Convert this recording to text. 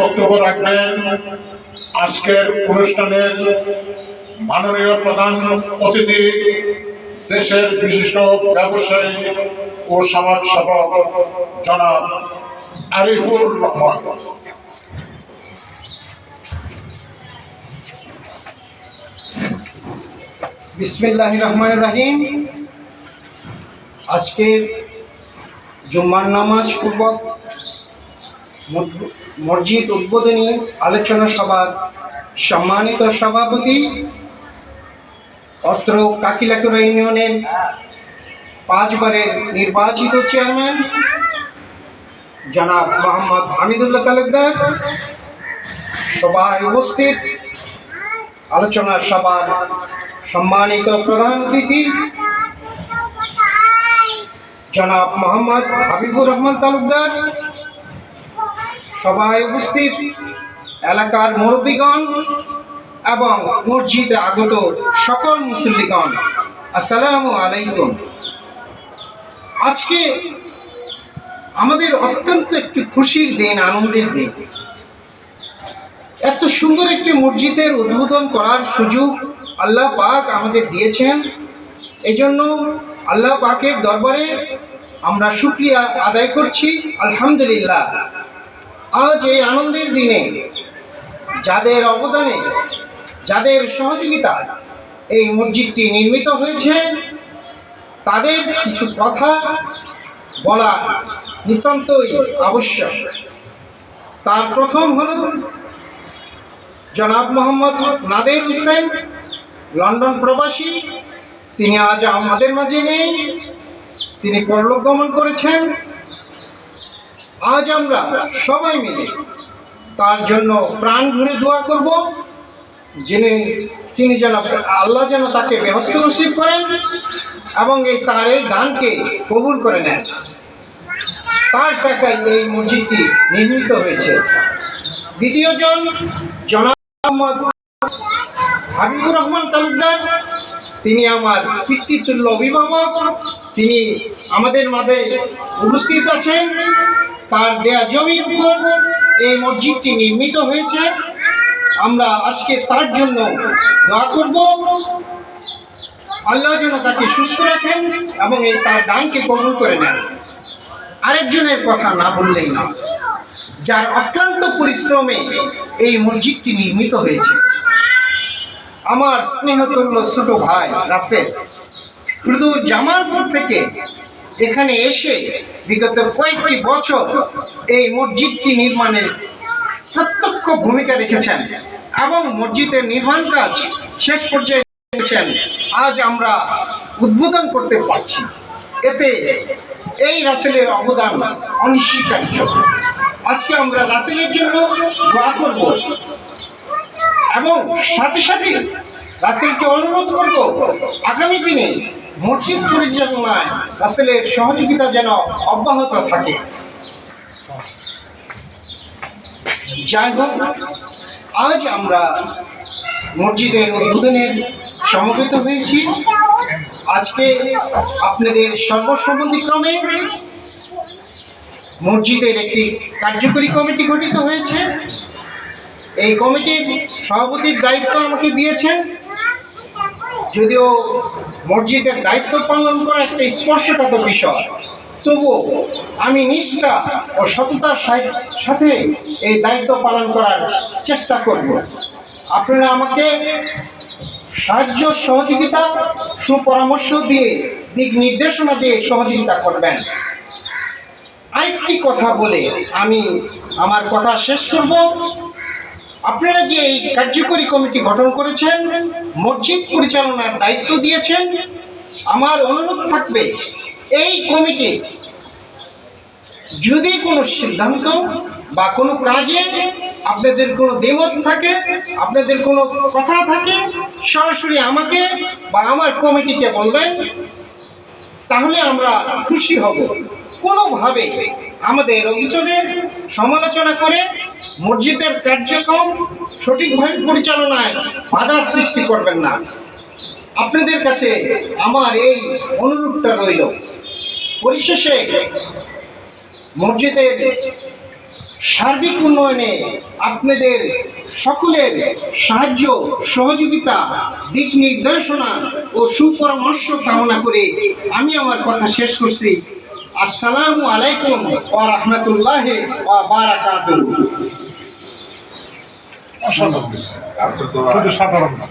বক্তব্য রাখবেন আজকের মাননীয় প্রধান অতিথি, দেশের বিশিষ্ট ব্যবসায়ী ও সমাজ সেবক জনাব আরিফুর রহমান। বিসমিল্লাহ রহমান রাহিম। আজকের জুম্মার নামাজ পূর্বক মসজিদ উদ্বোধনী আলোচনা সভার সম্মানিত সভাপতি অত্র কাকিলাকুড়া ইউনিয়নের পাঁচবারের নির্বাচিত চেয়ারম্যান, জনাব মোহাম্মদ হামিদুল্লাহ তালুকদার। সভায় উপস্থিত আলোচনা সভার সম্মানিত প্রধান অতিথি জনাব মোহাম্মদ হাবিবুর রহমান তালুকদার। সভায় উপস্থিত, এলাকার মুরব্বীগণ এবং মসজিদে আগত সকল মুসল্লিগণ, আসসালামু আলাইকুম। আজকে আমাদের অত্যন্ত একটি খুশির দিন, আনন্দের দিন। এত সুন্দর একটি মসজিদের উদ্বোধন করার সুযোগ আল্লাহ পাক আমাদের দিয়েছেন। এই জন্য আল্লাহ পাকের দরবারে আমরা শুক্রিয়া আদায় করছি, আলহামদুলিল্লাহ। আজ এই আনন্দের দিনে যাদের অবদানে, যাদের সহযোগিতা এই মসজিদটি নির্মিত হয়েছে, তাদের কিছু কথা বলা নিতান্তই আবশ্যক। তার প্রথম হলো জনাব মোহাম্মদ নাদের হোসেন, লন্ডন প্রবাসী। তিনি আজ আমাদের মাঝে নেই। তিনি পরলোক গমন করেছেন। আজ আমরা সবাই মিলে তার জন্য প্রাণ ভরে দোয়া করব। যিনি, তিনি যেন, আল্লাহ যেন তাকে ব্যবস্থা নসিব করেন এবং এই তার এই দানকে কবুল করে নেন। তার টাকায় এই মসজিদটি নির্মিত হয়েছে। দ্বিতীয়জন জনাব মোহাম্মদ হাবিবুর রহমান তালুকদার। তিনি আমার পিতৃতুল্য অভিভাবক। তিনি আমাদের মাঝে উপস্থিত আছেন। তার দেয়া জমির উপর এই মসজিদটি নির্মিত হয়েছে। আমরা আজকে তার জন্য দোয়া করব। আল্লাহ যেন তাকে সুস্থ রাখেন এবং এই তার দানকে কবুল করে নেন। আরেকজনের কথা না বললেই না যার অক্লান্ত পরিশ্রমে এই মসজিদটি নির্মিত হয়েছে। আমার স্নেহতুল্য ছোট ভাই রাসেল। শুধু জামালপুর থেকে এখানে এসে বিগত কয়েকটি বছর এই মসজিদটি নির্মাণের প্রত্যক্ষ ভূমিকা রেখেছেন এবং মসজিদের নির্মাণ কাজ শেষ পর্যায়ে আজ আমরা উদ্বোধন করতে পারছি। এতে এই রাসেলের অবদান অনিস্বীকার্য। আজকে আমরা রাসেলের জন্য দোয়া করব। এবং সাথে সাথে রাসেলকে অনুরোধ করব, আগামী দিনে মসজিদ পরিচালনায় রাসেলের সহযোগিতা যেন অব্যাহত থাকে। যাই হোক, আজ আমরা মসজিদের উদ্বোধনের সমবেত হয়েছি। আজকে আপনাদের সর্বসম্মতিক্রমে মসজিদের একটি কার্যকরী কমিটি গঠিত হয়েছে। এই কমিটির সভাপতির দায়িত্ব আমাকে দিয়েছেন। যদিও মসজিদের দায়িত্ব পালন করা একটা স্পর্শকাতর বিষয়, তবুও আমি নিষ্ঠা ও সততার সাথে এই দায়িত্ব পালন করার চেষ্টা করব। আপনারা আমাকে সাহায্য, সহযোগিতা, সুপরামর্শ দিয়ে, দিক নির্দেশনা দিয়ে সহযোগিতা করবেন। আরেকটি কথা বলে আমি আমার কথা শেষ করব। আপনারা যে এই কার্যকরী কমিটি গঠন করেছেন, মসজিদ পরিচালনার দায়িত্ব দিয়েছেন, আমার অনুরোধ থাকবে, এই কমিটি যদি কোনো সিদ্ধান্ত বা কোনো কাজে আপনাদের কোনো দেমত থাকে, আপনাদের কোনো কথা থাকে, সরাসরি আমাকে বা আমার কমিটিকে বলবেন, তাহলে আমরা খুশি হব। কোনোভাবে আমাদের অভিযোগের সমালোচনা করে মসজিদের কার্যক্রম সঠিকভাবে পরিচালনায় বাধা সৃষ্টি করবেন না। আপনাদের কাছে আমার এই অনুরোধটা রইল। পরিশেষে মসজিদের সার্বিক উন্নয়নে আপনাদের সকলের সাহায্য, সহযোগিতা, দিক নির্দেশনা ও সুপরামর্শ কামনা করে আমি আমার কথা শেষ করছি। আসসালামু আলাইকুম ওয়া রাহমাতুল্লাহ ওয়া বারাকাতুহু। অসাধারণ। শুধু সাধারণ না।